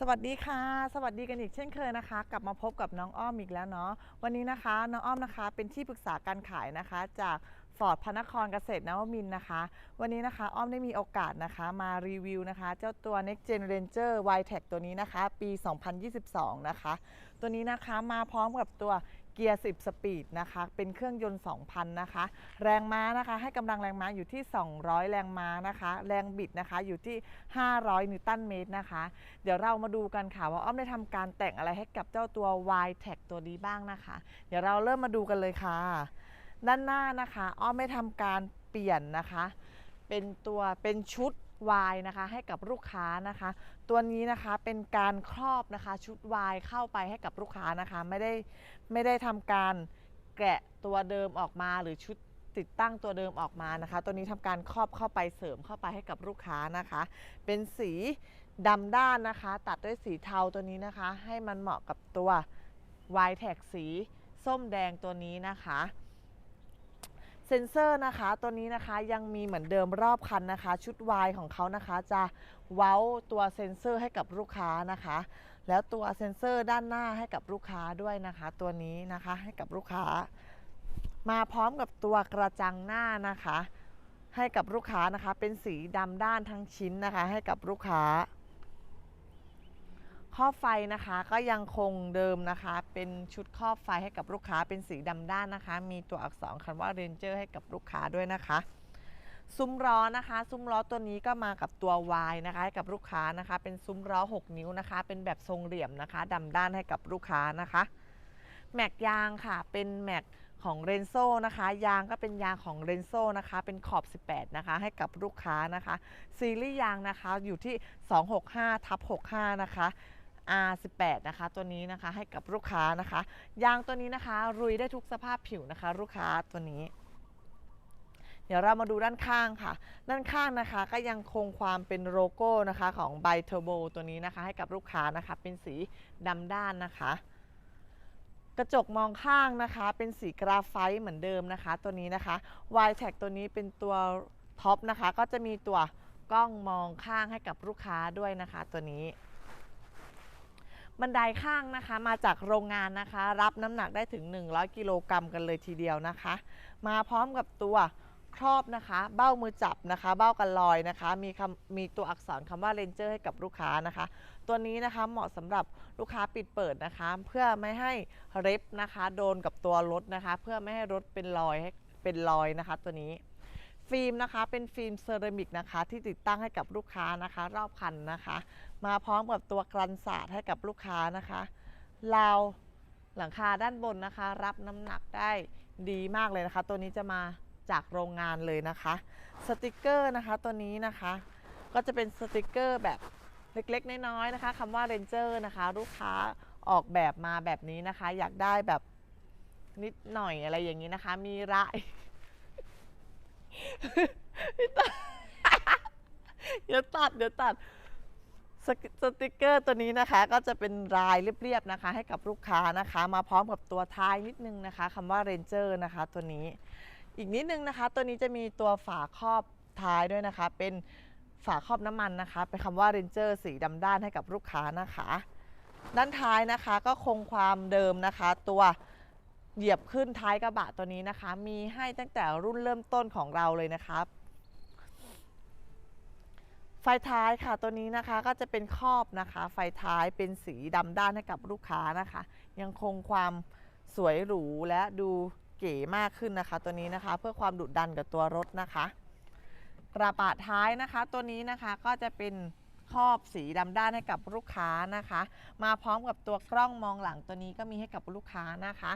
สวัสดีค่ะ สวัสดีกันอีกเช่นเคยนะคะ กลับมาพบกับน้องอ้อมอีกแล้วเนาะวันนี้นะคะ น้องอ้อมนะคะ เป็นที่ปรึกษาการขายนะคะ จากฟอร์ดพระนครเกษตรนวมินทร์นะคะ วันนี้นะคะ อ้อมได้มีโอกาสนะคะ มารีวิวนะคะ เจ้าตัว Next Gen Ranger y t e c ตัวนี้นะคะ ปี 2022 นะคะ ตัวนี้นะคะมาพร้อมกับตัว เกียร์ 10 สปีดนะคะ เป็นเครื่องยนต์ 2,000 นะคะ แรงม้านะคะ ให้กำลังแรงม้าอยู่ที่ 200 แรงม้านะคะ แรงบิดนะคะ อยู่ที่ 500 นิวตันเมตรนะคะ เดี๋ยวเรามาดูกันค่ะ ว่าอ้อมได้ทำการแต่งอะไรให้กับเจ้าตัว y t e c ตัวนี้บ้างนะคะ เดี๋ยวเราเริ่มมาดูกันเลยค่ะ ด้านหน้านะคะ อ้อมไม่ทำการเปลี่ยนนะคะ เป็นตัว เป็นชุด วายนะคะให้กับลูกค้านะคะ ตัวนี้นะคะเป็นการครอบนะคะชุดวายเข้าไปให้กับลูกค้านะคะไม่ได้ไม่ได้ทำการแกะตัวเดิมออกมาหรือชุดติดตั้งตัวเดิมออกมานะคะ ตัวนี้ทำการครอบเข้าไปเสริมเข้าไปให้กับลูกค้านะคะ เป็นสีดำด้านนะคะ ตัดด้วยสีเทาตัวนี้นะคะ ให้มันเหมาะกับตัว y t e c สีส้มแดงตัวนี้นะคะ เซ็นเซอร์นะคะ ตัวนี้นะคะยังมีเหมือนเดิมรอบคันนะคะ ชุด Y ของเขานะคะ จะเว้าตัวเซ็นเซอร์ให้กับลูกค้านะคะ แล้วตัวเซ็นเซอร์ด้านหน้าให้กับลูกค้าด้วยนะคะ ตัวนี้นะคะให้กับลูกค้า มาพร้อมกับตัวกระจังหน้านะคะ ให้กับลูกค้านะคะ เป็นสีดำด้านทั้งชิ้นนะคะ ให้กับลูกค้า รอบไฟนะคะก็ยังคงเดิมนะคะ เป็นชุดครอบไฟให้กับลูกค้าเป็นสีดำด้านนะคะ มีตัวอักษรคำว่า Ranger ให้กับลูกค้าด้วยนะคะ ซุ้มล้อนะคะ ซุ้มล้อตัวนี้ก็มากับตัว Y นะคะให้กับลูกค้านะคะ เป็นซุ้มล้อ 6 นิ้วนะคะ เป็นแบบทรงเหลี่ยมนะคะดำด้านให้กับลูกค้านะคะแม็กยางค่ะ เป็นแม็กของเรนโซนะคะ ยางก็เป็นยางของเรนโซนะคะ เป็นขอบ 18 นะคะ ให้กับลูกค้านะคะ ซีรีส์ยางนะคะอยู่ที่ 265ทับ65 นะคะ R18 นะคะ ตัวนี้นะคะให้กับลูกค้านะคะ ยางตัวนี้นะคะรุยได้ทุกสภาพผิวนะคะ ลูกค้าตัวนี้ เดี๋ยวเรามาดูด้านข้างค่ะ ด้านข้างนะคะก็ยังคงความเป็นโลโก้นะคะของไบเทอร์โบตัวนี้นะคะ ให้กับลูกค้านะคะ เป็นสีดำด้านนะคะกระจกมองข้างนะคะ เป็นสีกราไฟต์เหมือนเดิมนะคะ ตัวนี้นะคะ y t a g ตัวนี้เป็นตัวท็อปนะคะ ก็จะมีตัวกล้องมองข้างให้กับลูกค้าด้วยนะคะ ตัวนี้ บันไดข้างนะคะ มาจากโรงงานนะคะ รับน้ำหนักได้ถึง 100 กิโลกรัมกันเลยทีเดียวนะคะ มาพร้อมกับตัวครอบนะคะ เบ้ามือจับนะคะ เบ้ากันลอยนะคะ มีคำมีตัวอักษรคำว่า Ranger ให้กับลูกค้านะคะ ตัวนี้นะคะเหมาะสำหรับลูกค้าปิดเปิดนะคะ เพื่อไม่ให้เร็บนะคะ โดนกับตัวรถนะคะ เพื่อไม่ให้รถเป็นรอยเป็นรอยนะคะ ตัวนี้ ฟิล์มนะคะ เป็นฟิล์มเซรามิกนะคะ ที่ติดตั้งให้กับลูกค้านะคะ รอบคันนะคะ มาพร้อมกับตัวกรันศาสตร์ให้กับลูกค้านะคะราวหลังคาด้านบนนะคะ รับน้ำหนักได้ดีมากเลยนะคะ ตัวนี้จะมาจากโรงงานเลยนะคะ สติกเกอร์นะคะตัวนี้นะคะ ก็จะเป็นสติกเกอร์แบบเล็กๆ น้อยๆนะคะคำว่า Ranger นะคะ ลูกค้าออกแบบมาแบบนี้นะคะ อยากได้แบบนิดหน่อยอะไรอย่างนี้นะคะ มีรายพี่ตัด เดี๋ยวตัดเดี๋ยวตัดสติกเกอร์ตัวนี้นะคะก็จะเป็นลายเรียบๆนะคะ ให้กับลูกค้านะคะ มาพร้อมกับตัวท้ายนิดนึงนะคะคำว่า Ranger นะคะ ตัวนี้อีกนิดนึงนะคะ ตัวนี้จะมีตัวฝาครอบท้ายด้วยนะคะ เป็นฝาครอบน้ำมันนะคะ เป็นคำว่า Ranger สีดำด้านให้กับลูกค้านะคะ ด้านท้ายนะคะก็คงความเดิมนะคะ ตัว เหยียบขึ้นท้ายกระบะตัวนี้นะคะ มีให้ตั้งแต่รุ่นเริ่มต้นของเราเลยนะครับ ไฟท้ายค่ะตัวนี้นะคะก็จะเป็นครอบนะคะ ไฟท้ายเป็นสีดำด้านให้กับลูกค้านะคะ ยังคงความสวยหรูและดูเก๋มากขึ้นนะคะ ตัวนี้นะคะ เพื่อความดุดันกับตัวรถนะคะ กระบะท้ายนะคะ ตัวนี้นะคะก็จะเป็น ครอบสีดำด้านให้กับลูกค้านะคะ มาพร้อมกับตัวกล้องมองหลังตัวนี้ก็มีให้กับลูกค้านะคะ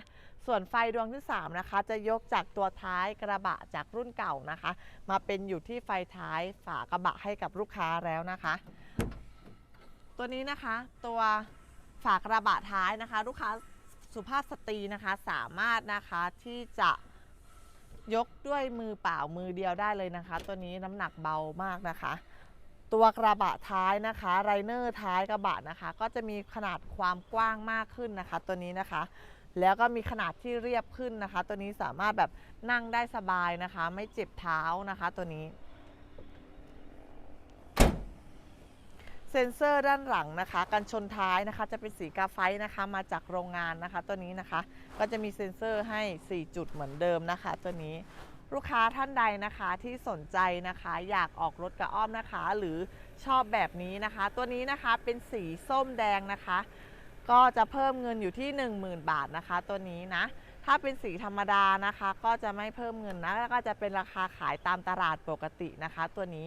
ส่วนไฟดวงที่ 3 นะคะ จะยกจากตัวท้ายกระบะจากรุ่นเก่านะคะ มาเป็นอยู่ที่ไฟท้ายฝากระบะให้กับลูกค้าแล้วนะคะ ตัวนี้นะคะตัวฝากระบะท้ายนะคะ ลูกค้าสุภาพสตรีนะคะสามารถนะคะที่จะยกด้วยมือเปล่ามือเดียวได้เลยนะคะ ตัวนี้น้ำหนักเบามากนะคะ ตัวกระบะท้ายนะคะไรเนอร์ท้ายกระบะนะคะ ก็จะมีขนาดความกว้างมากขึ้นนะคะ ตัวนี้นะคะ แล้วก็มีขนาดที่เรียบขึ้นนะคะ ตัวนี้สามารถแบบนั่งได้สบายนะคะ ไม่เจ็บเท้านะคะ ตัวนี้ เซ็นเซอร์ด้านหลังนะคะ กันชนท้ายนะคะ จะเป็นสีกาไฟนะคะ มาจากโรงงานนะคะ ตัวนี้นะคะ ก็จะมีเซ็นเซอร์ให้ 4 จุดเหมือนเดิมนะคะ ตัวนี้ ลูกค้าท่านใดนะคะที่สนใจนะคะ อยากออกรถกระอ้อมนะคะ หรือชอบแบบนี้นะคะ ตัวนี้นะคะเป็นสีส้มแดงนะคะ ก็จะเพิ่มเงินอยู่ที่ 10,000 บาทนะคะ ตัวนี้นะ ถ้าเป็นสีธรรมดานะคะ ก็จะไม่เพิ่มเงินนะแล้วก็จะเป็นราคาขายตามตลาดปกตินะคะ ตัวนี้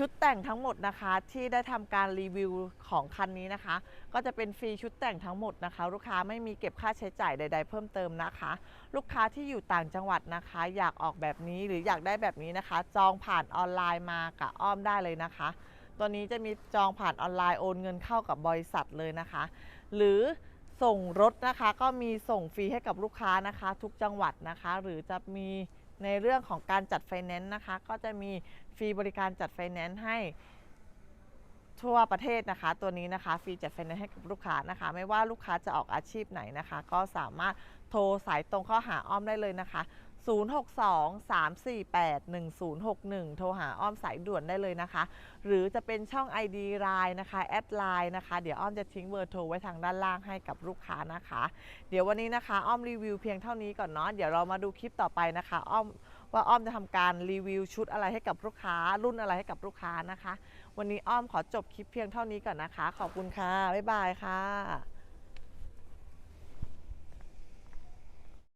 ชุดแต่งทั้งหมดนะคะที่ได้ทำการรีวิวของคันนี้นะคะ ก็จะเป็นฟรีชุดแต่งทั้งหมดนะคะ ลูกค้าไม่มีเก็บค่าใช้จ่ายใด ๆ เพิ่มเติมนะคะ ลูกค้าที่อยู่ต่างจังหวัดนะคะ อยากออกแบบนี้หรืออยากได้แบบนี้นะคะ จองผ่านออนไลน์มากับอ้อมได้เลยนะคะ ตัวนี้จะมีจองผ่านออนไลน์โอนเงินเข้ากับบริษัทเลยนะคะ หรือส่งรถนะคะก็มีส่งฟรีให้กับลูกค้านะคะ ทุกจังหวัดนะคะ หรือจะมี ในเรื่องของการจัดไฟแนนซ์นะคะ ก็จะมีฟรีบริการจัดไฟแนนซ์ให้ทั่วประเทศนะคะ ตัวนี้นะคะฟรีจัดไฟแนนซ์ให้กับลูกค้านะคะ ไม่ว่าลูกค้าจะออกอาชีพไหนนะคะ ก็สามารถโทรสายตรงเข้าหาอ้อมได้เลยนะคะ 062-348-1061 โทรหาอ้อมสายด่วนได้เลยนะคะ หรือจะเป็นช่อง ID Line นะคะ แอดไลน์นะคะ เดี๋ยวอ้อมจะทิ้งเบอร์โทรไว้ทางด้านล่างให้กับลูกค้านะคะ เดี๋ยววันนี้นะคะ อ้อมรีวิวเพียงเท่านี้ก่อนเนาะ เดี๋ยวเรามาดูคลิปต่อไปนะคะ อ้อมว่าอ้อมจะทำการรีวิวชุดอะไรให้กับลูกค้า รุ่นอะไรให้กับลูกค้านะคะ วันนี้อ้อมขอจบคลิปเพียงเท่านี้ก่อนนะคะ ขอบคุณค่ะ บ๊ายบายค่ะ